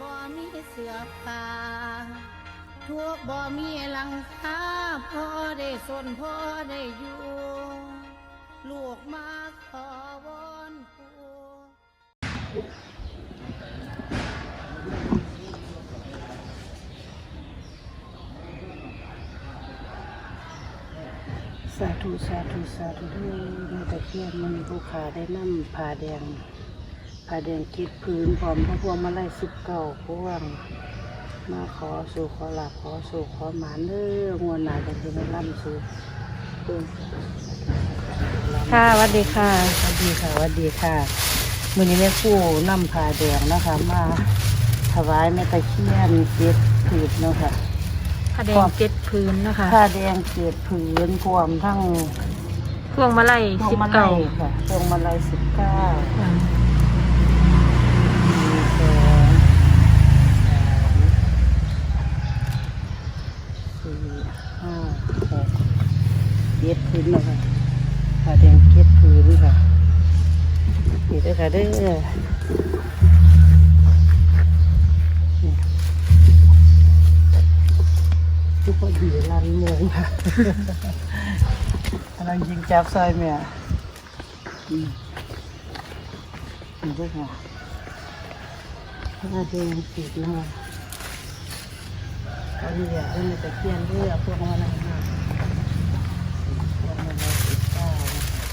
บ่มีเสื้อผ้าทุกบ่มีหลังคาพ่อได้สนพ่อได้อยู่ ลูกมาขอวอนปู่สาธุสาธุสาธุด้วยแม่ตะเคียนมันมีผู้ขาได้นํผ้าแดง ผ้าแดงคิดพื้นพร้อมพระพวงมาไล่สิบเก่าพวง มาขอสู่ขอหลับขอสู่ขอหมานเด้องวนหนาจะคือมันล่ำสู่เพิ่มค่ะสวัสดีค่ะสวัสดีค่ะสวัสดีค่ะมือนี้แม่ครู่นำผ้าแดงนะคะ มาถวายแม่ตะเคียนเจ็ดผืนเนาะค่ะผ้าแดงเจ็ดพื้นนะคะผ้าแดงเจ็ดผืนพร้อมทั้งพวงมาลัยพวงสิบมาลัเก้ายค่ะพวงมาลัยสิบเก้า ทุกคนดีรันเมืองค่ะกำลังยิงจับซอยเมียอืมนี่เด้อค่ะผ้าแดงสีนะคะเอาเหลือได้ในตะเคียนเลือกพวกมันนะคะพวกมันเราสิบเก้านะคะ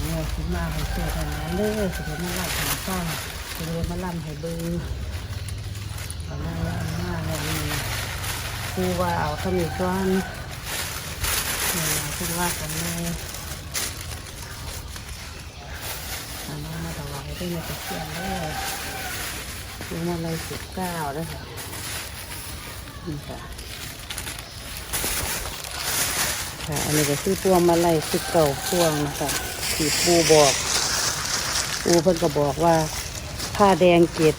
เนี่ยขึ้นมาให้เชื่อทางนั้นเลยสุดมาลับหาฟ้าสุดมาล่ำให้เบิ้งเอาหน้าล่ำหน้าอะไรนี่ ครูว่าเอาขมิ้นก้อนเนี่ยคุณว่ากันแม่เอาหน้มาถวายด้วยในตะเคียนเลยพวงมาเลยสิบเก้าแล้วยค่ะนี่ค่ะค่ะอันนี้ก็คือพวงมาลัยสิบเก้าพวงนะคะที่ปูบอกปูเพิ่นก็บอกว่าผ้าแดงเกต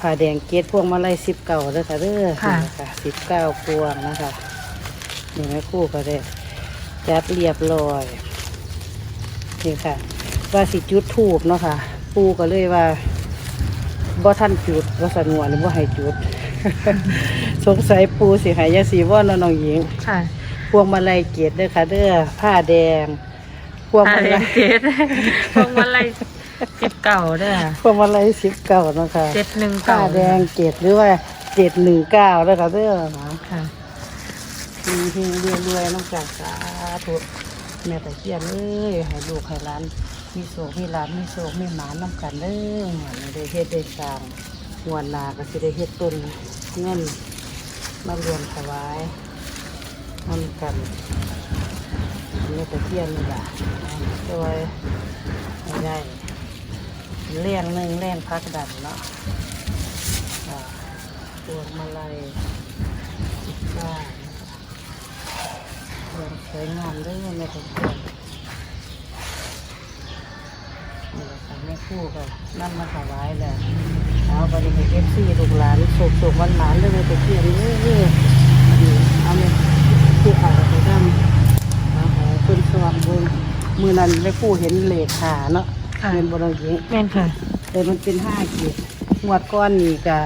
ผ้าแดงเกตพวงมาลัยสิบเก้าแล้วค่ะเด้อค่ะ นี่ค่ะสิบเก้าพวงนะคะนี่แม่ครู่ก็ได้จัดเรียบร้อยนี่ค่ะ ว่าสิจุดถูกเนาะค่ะ ปูก็เลยว่าบ่ท่านจุดว่าสันวนบ่ให้จุด สงสัยปูสิใหายาสีว่านน้องหญิง ค่ะพวงมาลัยเกตเด้อค่ะเด้อผ้าแดงพวงผ้ามาแดลังยเจ็ดพวงมาลัย สิบเก้าเด้อพวงมาลัยสิบเก้านาะค่ะเจ็ดหนึ่งผ้าเก้าแดงเกตหรือว่าเจ็ดหนึ่งเก้าเด้อค่ะเด้อนะค่ะทีเฮงเรียรวยๆน้องจากสาธุแม่ตะเคียนเอ้ยให้ลูกให้หลานมีโศกมีหลานมีโศกมีหมานน้ำกันเด้อหมันได้เฮ็ดได้สร้างงวนหนาก็สิได้เฮ็ดต้นเงินมารวมถวายทำกันนี่ตะเคียนนี่แหละช่วยให้ได้ เลี้ยงหนึ่งเลี้ยงพักดันเนาะอ่าพวงมาลัยสิบเก้าเรียงสวยงามเด้วยแม่ตะเคียนนี่แหละค่ะแม่คู่ก็นั่นมาถวายแหละเอาไปในเอฟซีลูกหลานโศกโศกวันหมานๆเลยแม่ตะเคียนเรื่อยๆเอาเนี่ยคู่ขาไปทำเอาของขึ้นสว่างบนมือนั้นแม่คู่เห็นเหล็กขาเนาะ ค่ะ เป็นบนหญิงแม่นค่ะ แต่มันเป็นห้าขีดงวดก้อนนี่ก็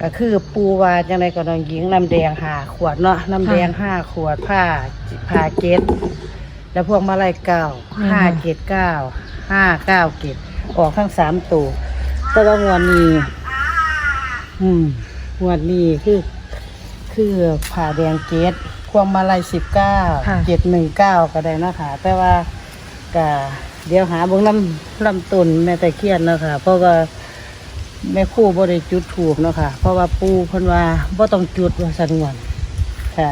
ก็คือปูว่าจังไรก็น้องหญิงน้ำแดงห้าขวดเนาะน้ำแดงห้าขวดผ้าผ้าเกตแล้วพวกมาลัยเก้าห้าเกตเก้าห้าเก้าเกตออกทั้งสามตัวแต่ว่างวดนี้อืมงวดนี้คือคือผ่าแดงเกตพวงมาลัยสิบเก้าค่ะ เจ็ดหนึ่งเก้าก็ได้เนาะคะแต่ว่าก็ เดี๋ยวหาเบงลำลำต้นแม่ตะเคียนเนาะค่ะเพราะว่าแม่คู่บ่ได้จุดถูกเนาะค่ะ เพราะว่าปูเพิ่นว่าบ่ต้องจุดว่าสันวนค่ะ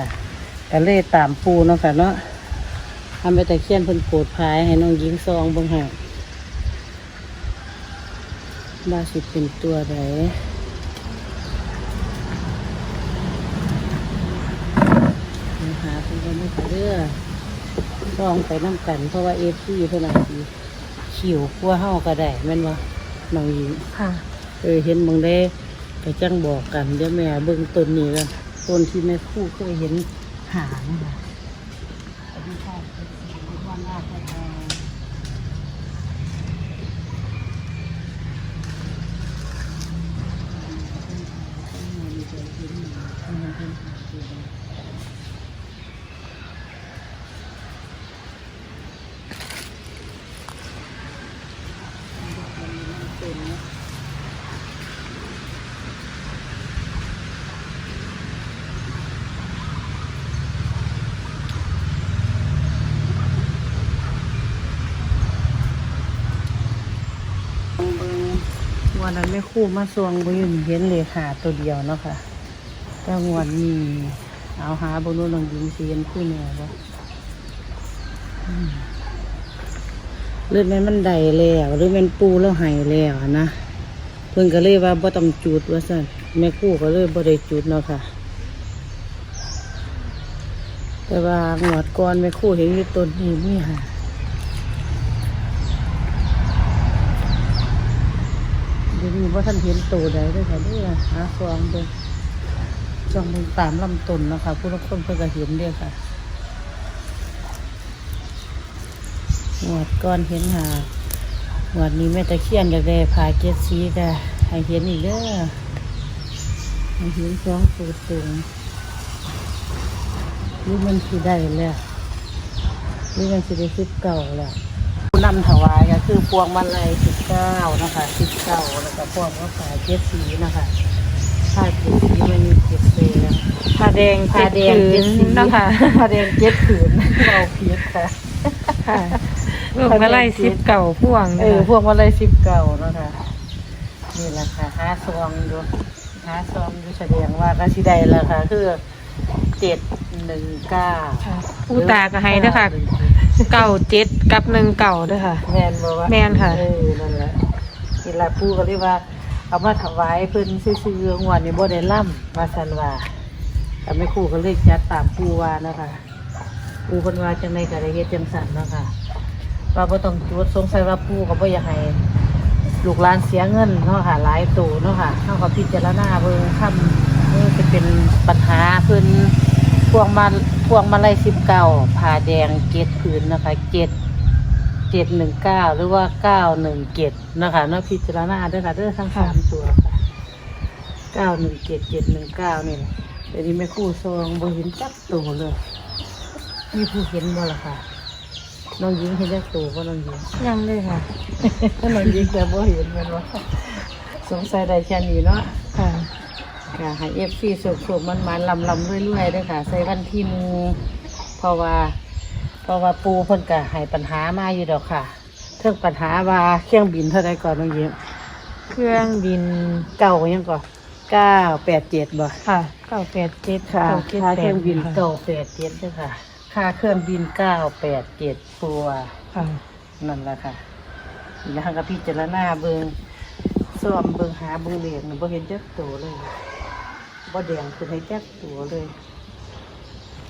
ก็เลยตามปูเนาะค่ะเนาะทำแม่ตะเคียนเพิ่นโปรดภายให้น้องหญิงซองเบิ่งให้ว่าสิเป็นตัวใดหาเพิ่นก็ไม่เด้อ ลองไปน้ำกัน เพราะว่าเอฟซีเพื่อนอาจสิขิวกลัวเฮาก็ได้แม่นว่าน้องหญิงค่ะ เออเห็นมึงได้ก็จังบอกกันเดี๋ยวแม่เบิ่งต้นนี้กันต้นที่แม่ครู่เคยเห็นหางค่ะส วันนั้นแม่คู่มาสวงบ่ยืนเห็นเลขาตัวเดียวเนาะค่ะแต่งวันนี้เอาหาบนนู้นลองยิงเสียนคู่แม่บ่อืมหรือดแม่นมันใดแล้วหรือแม่นปูแล้วไห้แล้วนะเพิ่นก็เลยว่าบ่ต้องจุดว่าซั่นแม่คู่ก็เลยบ่ได้จุดเนาะค่ะ แต่ว่าหงวดก่อนแม่คู่เห็นอยู่ต้นนี้มีค่ะ เดี๋ยว นี้ว่าท่านเห็นตัวใดด้วยค่ะด้อหาฟองเด้อจองเบิ่งตามลำต้นนะคะผู้ละคนเพิ่นก็เห็นเด้อค่ะหวดก่อนเห็นหาหวดนี้แม่ตะเคียนก็ได้พาเจ็ดสีก็ให้เห็นอีกเด้อให้เห็นสองตัวตรงหรือมันสิได้แล้วหรือมันสิได้สิบเก่าแล้ว นำถวายก็คือพวงมาลัยสิบเก้านะคะสิบเก้าแล้วก็พวงก็ผ่าเจ็ดสีนะคะผ้าเจ็ดสีมันมีเจ็ดเซลผ้าแดงผ้าแดงเจ็เจ็ดดผืสีนเนาะค่ะผ้าแดงเจ็ดผืนเราเพียรค่ะค่ะลูกมาไล่ซิปเก่าพ่วงเออพวงมาลัยสิบเก้าเนาะคะนี่แหละค่ะหาซองดูหาซองดูแสดงว่าก็สิได้แล้วค่ะ คือเจ็ดหนึ่งเก้าค่ะผู้ตาก็ให้เด้อค่ะ เก่าเจ็ดกับหนึ่งเก่าเด้อค่ะ แมนบอกว่าแม่นค่ะ เออนั่นแหละนี่ละปู่ก็เรียกว่า เอามาถวายเพิ่นซื่อๆงวดนี้บ่ได้ล่ำว่าซั่นว่าแต่ไม่ครู่ก็เลยจัดตามปู่ว่านะคะปู่เพิ่นว่าจังไดก็ได้เฮ็ดจังซั่นเนาะค่ะว่าบ่ต้องจุดสงสัยว่าปู่ก็บ่อยากให้ลูกหลานเสียเงินเนาะค่ะหลายตู่เนาะค่ะเฮาก็พิจารณาเบิ่งคำนี่จะเป็นปัญหาเพิ่นพวงมาพ วงมาลัย19ผ้าแดงเกตผืนนะคะเกตเจ็ดหนึ่งเก้าหรือว่าเก้าหนึ่งเจ็ดนะคะเนาะพิจารณาด้วยค่ะเด้วยทั้งสามตัวค่ะเก้าหนึ่งเจ็ดเจ็ดหนึ่งเก้านี่แหละเดี๋ยวนี้ไม่คู่ซองบ่เห็นจักตัวเลยมีผู้เห็นบ่ล่ะค่ะน้องหญิงเห็นจักตัวบ่น้องหญิงยังเลยค่ะน้องหญิงแต่บ่เห็นแมันว่าสงสัยได้แค่นี้เนาะ ค่ะค่ะให้เอฟซีสุกสุกมันมันลำลำเรื่อยๆด้วยค่ะ ใส่วันที่หนึงเพราะว่า เพราะว่าปูเพิ่นก็ให้ปัญหามาอยู่ดอกค่ะเรื่องปัญหาว่าเครื่องบินเท่าไรก่อนน้องเยี่ยมเครื่องบินเก้ายังก่อนเก้าแปดเจ็ดบ่ค่ะเก้าแปดเจ็ดค่ะเก้าเจ็ดค่าแปเครื่ดองบินค่ะเก้าแปดเจ็ดด้วยค่ะค่าเครื่องบินเก้าแปดเจ็ดปัวค่ะนั่นแหละค่ะแล้วก็พิจารณาเบิงซ่อมเบิงหาเบิงเหรียญบ่เห็นจักตัวเลย บ่แดงคือให้จักตัวเลย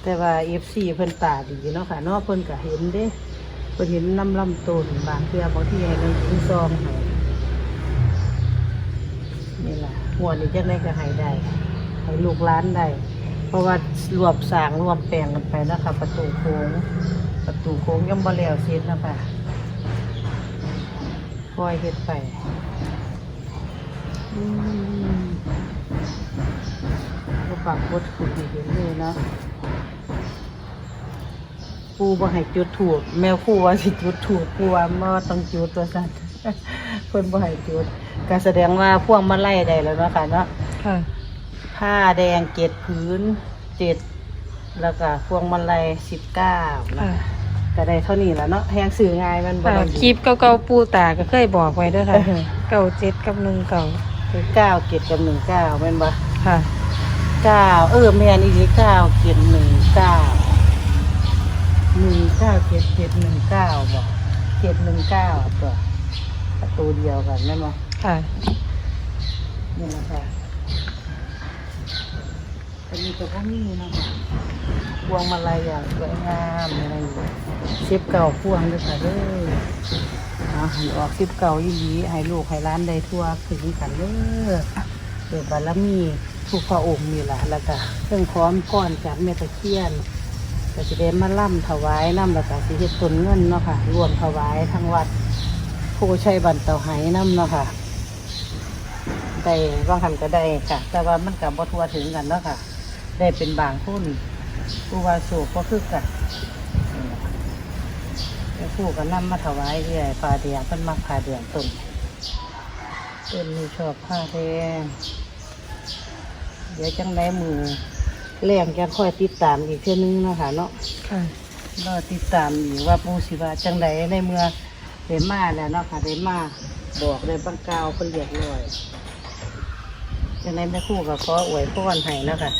แต่ว่าเอฟซีเพิ่นตาดีเนาะค่ะเนาะเพิ่นก็เห็นเด้เพิ่นเห็นน้ำลำต้นบางเทื่อบางที่ให้น้องยิงซองให้นี่ล่ะหัวนี้จังได๋ก็ให้ได้ให้ลูกหลานได้ เพราะว่ารวบสางรวบแปลงกันไปนะคะประตูโค้งประตูโค้งยังบ่แล้วเสร็จนะคะคอยเฮ็ดไปอืม ก็ปากบดขุดให้เห็นเลยเนาะปูบ่ให้จุดถูกแมวคู่ว่าสิจุดถูกปูว่ามาต้องจุดตัวสั่นเพิ่นบ่ให้จุดก็แสดงว่าพวงมาไล่ได้แล้วเนาะค่ะเนาะค่ะผ้าแดงเจ็ดพื้นเจ็ดแล้วก็พวงมาลัยสิบเก้าค่ะก็ได้เท่านี้แล้วเนาะแหงสื่อง่ายมันบ่ค่ะได้คลิปเก่าๆปูตาก็เคยบอกไว้เด้วยค่ะเก่าเจ็ดกับหนึ่งเก่าคือเก้าเจ็ดกับหนึ่งเก้าแม่นบ่ค่ะ เก้าเออแม่นอีกเก้าเจ็ดหนึ่งเก้าหนึ่งเก้าเจ็ดเจ็ดหนึ่งเก้าบ่เจ็ดหนึ่งเก้าตัวประตูเดียวกันแม่นบ่ค่ะนี่แหละค่ะอันนี้ก็พวกนี้เนาะพวงมาลัยอย่างสวยงามอะไรอย่างเงี้ยสิบเก่าพวงด้วยค่ะเด้อเอาหันออกสิบเก่ายี่หลีให้ลูกให้ร้านได้ทั่วถึงกันเด้อ เกิดบารมีทุกพระองค์นี่แหละแล้วก็เครื่องพร้อมก้อนจากแม่ตะเคียนก็จะได้มาล่ำถวายน้ำแล้วก็สิเฮ็ดต้นเงินเนาะค่ะรวมถวายทั้งวัดผู้ชัยบันเตาไหน้ำเนาะค่ะได้บางคันก็ได้ค่ะ แต่ว่ามันกับบ่ทัวถึงกันเนาะค่ะ ได้เป็นบางทุนผู้ว่าสูกก็คือกันผู้ก็นำมาถวายเรื่อยผ้าแดงเพิ่นมักผ้าแดงต้นต้นนี้ชอบผ้าแดง เดี๋ยวจังได้มือแรงจะค่อยติดตามอีกเท่อนึงเนาะคะเนาะค่ะรอติดตามอยู่ว่าปูสิว่าจังไดในเมื่อเดมาแล้วเนาะค่ะเดมาบอกได้บางกล่าวเพิ่นเรียกร้อยจังไดแม่ครู่ก็ขออวยพรให้นะคะ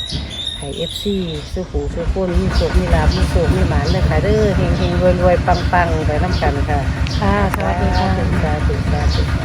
ให้ FC ซื้อหูซื้อคนมีโชคมีลาภมีโชคมีหมานเลยค่ะเด้อเฮงๆรวยๆปังๆไปนํกันค่ะค่ะสวัสดีค่ะสาธุสาธุ